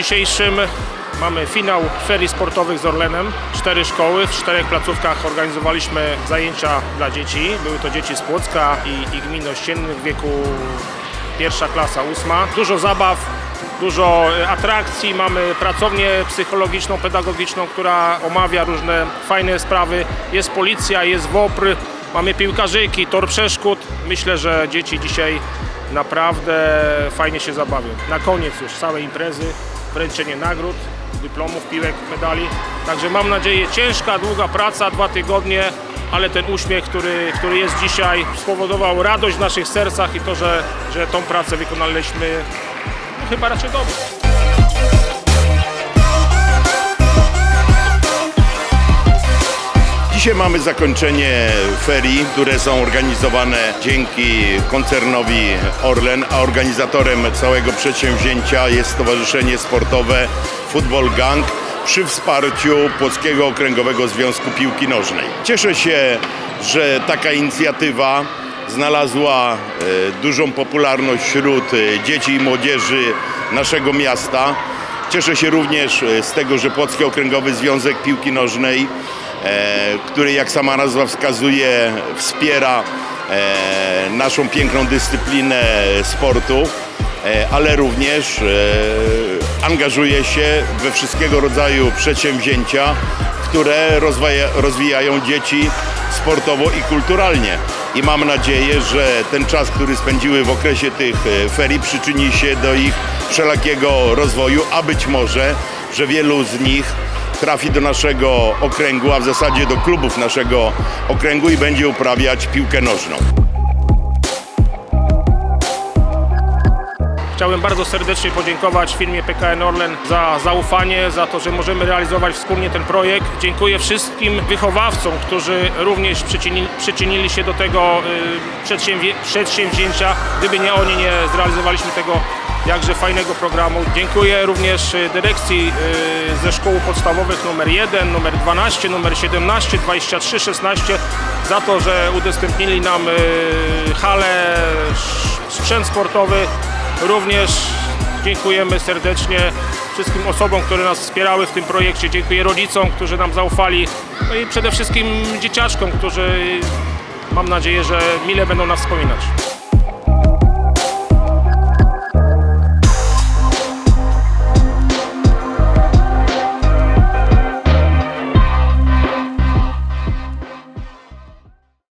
dzisiejszym mamy finał ferii sportowych z Orlenem. Cztery szkoły w czterech placówkach organizowaliśmy zajęcia dla dzieci. Były to dzieci z Płocka i, i gmin ościennych w wieku pierwsza klasa, ósma. Dużo zabaw, dużo e, atrakcji. Mamy pracownię psychologiczną, pedagogiczną, która omawia różne fajne sprawy. Jest policja, jest WOPR, mamy piłkarzyki, tor przeszkód. Myślę, że dzieci dzisiaj naprawdę fajnie się zabawią. Na koniec już całej imprezy wręczenie nagród, dyplomów, piłek, medali. Także mam nadzieję ciężka, długa praca, dwa tygodnie, ale ten uśmiech, który, który jest dzisiaj spowodował radość w naszych sercach i to, że, że tą pracę wykonaliśmy no, chyba raczej dobrze. Dzisiaj mamy zakończenie ferii, które są organizowane dzięki koncernowi Orlen, a organizatorem całego przedsięwzięcia jest Stowarzyszenie Sportowe Football Gang przy wsparciu Płockiego Okręgowego Związku Piłki Nożnej. Cieszę się, że taka inicjatywa znalazła e, dużą popularność wśród e, dzieci i młodzieży naszego miasta. Cieszę się również e, z tego, że Płocki Okręgowy Związek Piłki Nożnej, który jak sama nazwa wskazuje, wspiera e, naszą piękną dyscyplinę sportu, e, ale również e, angażuje się we wszystkiego rodzaju przedsięwzięcia, które rozwijają dzieci sportowo i kulturalnie. I mam nadzieję, że ten czas, który spędziły w okresie tych e, ferii, przyczyni się do ich wszelakiego rozwoju, a być może, że wielu z nich trafi do naszego okręgu, a w zasadzie do klubów naszego okręgu i będzie uprawiać piłkę nożną. Chciałbym bardzo serdecznie podziękować firmie PKN Orlen za zaufanie, za to, że możemy realizować wspólnie ten projekt. Dziękuję wszystkim wychowawcom, którzy również przyczynili, przyczynili się do tego y, przedsięwzię- przedsięwzięcia. Gdyby nie oni, nie zrealizowaliśmy tego jakże fajnego programu. Dziękuję również y, dyrekcji y, ze szkół podstawowych numer 1, numer 12, numer 17, 23, 16 za to, że udostępnili nam y, halę, sprzęt sportowy. Również dziękujemy serdecznie wszystkim osobom, które nas wspierały w tym projekcie. Dziękuję rodzicom, którzy nam zaufali. No i przede wszystkim dzieciaczkom, którzy mam nadzieję, że mile będą nas wspominać.